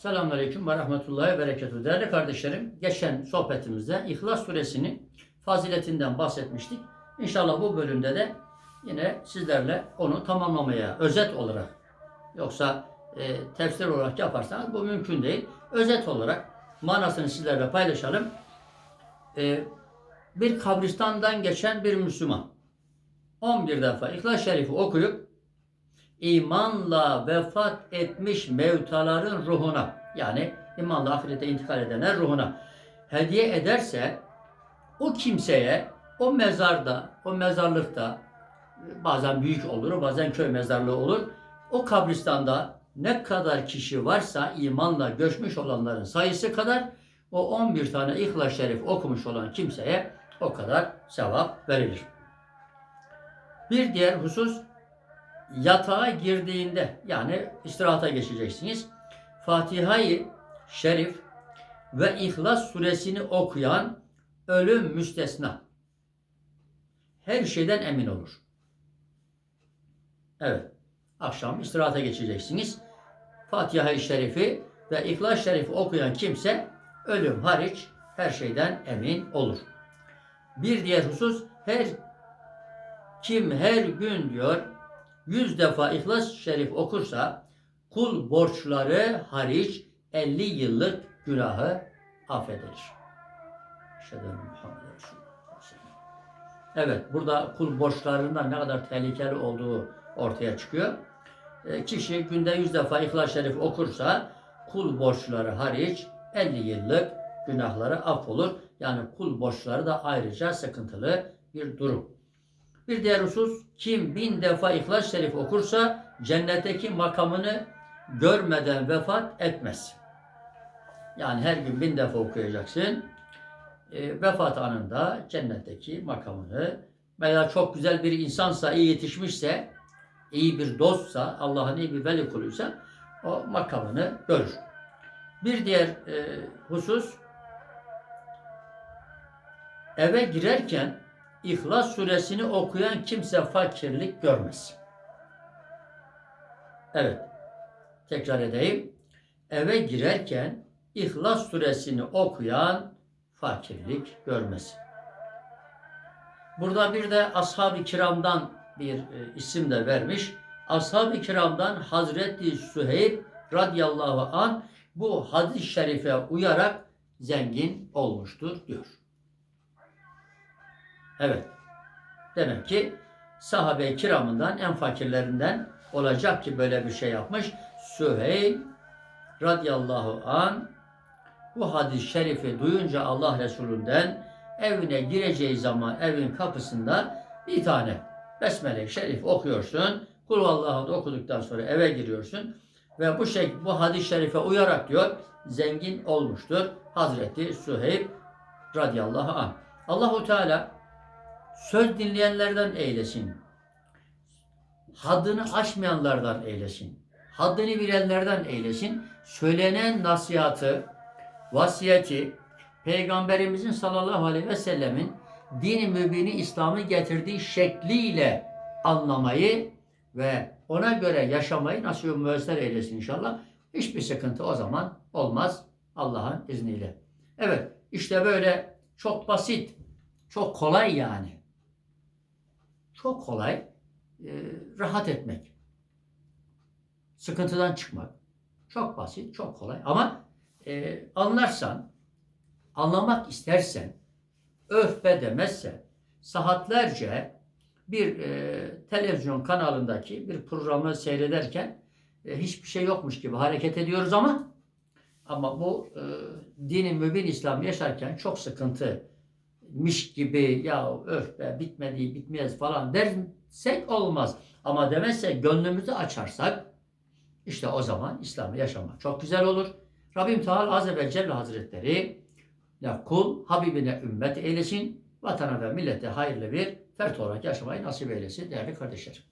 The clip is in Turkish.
Selamünaleyküm ve rahmetullahi ve berekatuhu. Değerli kardeşlerim, geçen sohbetimizde İhlas Suresinin faziletinden bahsetmiştik. İnşallah bu bölümde de yine sizlerle onu tamamlamaya, özet olarak, yoksa e, tefsir olarak yaparsanız bu mümkün değil. Özet olarak manasını sizlerle paylaşalım. E, bir kabristandan geçen bir Müslüman 11 defa İhlas Şerif'i okuyup imanla vefat etmiş mevtaların ruhuna yani imanla ahirete intikal edenler ruhuna hediye ederse o kimseye o mezarda, o mezarlıkta bazen büyük olur, bazen köy mezarlığı olur. O kabristanda ne kadar kişi varsa imanla göçmüş olanların sayısı kadar o 11 tane İhlas Şerif okumuş olan kimseye o kadar sevap verilir. Bir diğer husus yatağa girdiğinde yani istirahata geçeceksiniz. Fatiha-i Şerif ve İhlas suresini okuyan ölüm müstesna. Her şeyden emin olur. Evet. Akşam istirahata geçeceksiniz. Fatiha-i Şerif'i ve İhlas Şerif'i okuyan kimse ölüm hariç her şeyden emin olur. Bir diğer husus her kim her gün diyor yüz defa İhlas Şerif okursa kul borçları hariç 50 yıllık günahı affedilir. Evet, burada kul borçlarından ne kadar tehlikeli olduğu ortaya çıkıyor. E, kişi günde yüz defa İhlas Şerif okursa kul borçları hariç 50 yıllık günahları affolur. Yani kul borçları da ayrıca sıkıntılı bir durum. Bir diğer husus kim bin defa İhlas Şerif okursa cennetteki makamını görmeden vefat etmez. Yani her gün bin defa okuyacaksın. E, vefat anında cennetteki makamını veya çok güzel bir insansa, iyi yetişmişse, iyi bir dostsa, Allah'ın iyi bir veli kuluysa o makamını görür. Bir diğer e, husus eve girerken İhlas suresini okuyan kimse fakirlik görmez. Evet. Tekrar edeyim. Eve girerken İhlas suresini okuyan fakirlik görmez. Burada bir de ashab-ı kiramdan bir e, isim de vermiş. Ashab-ı kiramdan Hazreti Süheyb radıyallahu an bu hadis-i şerife uyarak zengin olmuştur diyor. Evet. Demek ki sahabe-i kiramından en fakirlerinden olacak ki böyle bir şey yapmış. Süheyl radıyallahu an bu hadis-i şerifi duyunca Allah Resulü'nden evine gireceği zaman evin kapısında bir tane Besmele-i Şerif okuyorsun. Kul Allah'ı okuduktan sonra eve giriyorsun. Ve bu şey bu hadis-i şerife uyarak diyor zengin olmuştur. Hazreti Süheyb radıyallahu anh. Allahu Teala söz dinleyenlerden eylesin. Haddını aşmayanlardan eylesin. Haddını bilenlerden eylesin. Söylenen nasihatı, vasiyeti, Peygamberimizin sallallahu aleyhi ve sellemin dini mübini İslam'ı getirdiği şekliyle anlamayı ve ona göre yaşamayı nasip müessir eylesin inşallah. Hiçbir sıkıntı o zaman olmaz Allah'ın izniyle. Evet işte böyle çok basit, çok kolay yani. Çok kolay e, rahat etmek. Sıkıntıdan çıkmak. Çok basit, çok kolay. Ama e, anlarsan, anlamak istersen, öf be saatlerce bir e, televizyon kanalındaki bir programı seyrederken e, hiçbir şey yokmuş gibi hareket ediyoruz ama ama bu e, dini mübin İslam yaşarken çok sıkıntımış gibi ya öf be bitmedi bitmez falan dersek olmaz. Ama demezsek gönlümüzü açarsak işte o zaman İslam'ı yaşamak çok güzel olur. Rabbim Teala Azze ve Celle Hazretleri ya kul Habibine ümmet eylesin, vatana ve millete hayırlı bir fert olarak yaşamayı nasip eylesin değerli kardeşlerim.